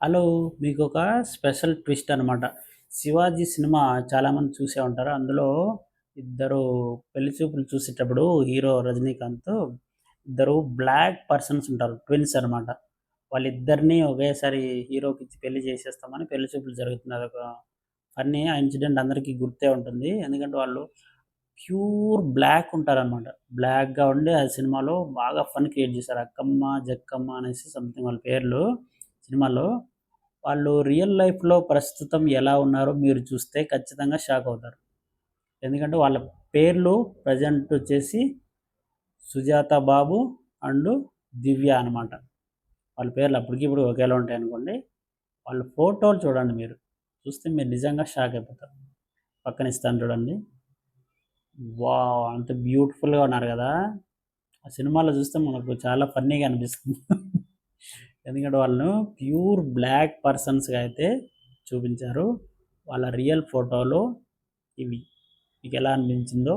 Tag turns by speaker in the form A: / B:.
A: Hello మీకు ఒక special twist అనమాట శివాజీ సినిమా చాలామంది చూసే ఉంటారు. అందులో ఇద్దరు పెళ్ళి చూపులు చూసేటప్పుడు హీరో రజనీకాంత్ ఇద్దరు బ్లాక్ పర్సన్స్ ఉంటారు ట్విన్స్ అనమాట వాళ్ళిద్దరిని ఒకేసారి హీరోకి ఇచ్చి పెళ్ళి చేసేస్తామని పెళ్ళి చూపులు జరుగుతున్నారు. ఒక ఫన్నీ ఆ ఇన్సిడెంట్ అందరికీ గుర్తే ఉంటుంది. ఎందుకంటే వాళ్ళు ప్యూర్ బ్లాక్ ఉంటారనమాట బ్లాక్గా ఉండి ఆ సినిమాలో బాగా ఫన్ క్రియేట్ చేశారు. అక్కమ్మ జక్కమ్మ అనేసి సంథింగ్ వాళ్ళ పేర్లు. సినిమాలో వాళ్ళు రియల్ లైఫ్లో ప్రస్తుతం ఎలా ఉన్నారో మీరు చూస్తే ఖచ్చితంగా షాక్ అవుతారు. ఎందుకంటే వాళ్ళ పేర్లు ప్రజెంట్ వచ్చేసి సుజాత బాబు అండ్ దివ్య అనమాట వాళ్ళ పేర్లు అప్పటికి ఇప్పుడు ఒకేలా ఉంటాయి అనుకోండి. వాళ్ళ ఫోటోలు చూడండి మీరు. చూస్తే మీరు నిజంగా షాక్ అయిపోతారు. పక్కన ఇస్తాను చూడండి. వా అంత బ్యూటిఫుల్గా ఉన్నారు కదా. ఆ సినిమాలో చూస్తే మనకు చాలా ఫన్నీగా అనిపిస్తుంది. ఎందుకంటే వాళ్ళను ప్యూర్ బ్లాక్ పర్సన్స్గా అయితే చూపించారు. వాళ్ళ రియల్ ఫోటోలు ఇవి. మీకు ఎలా అనిపించిందో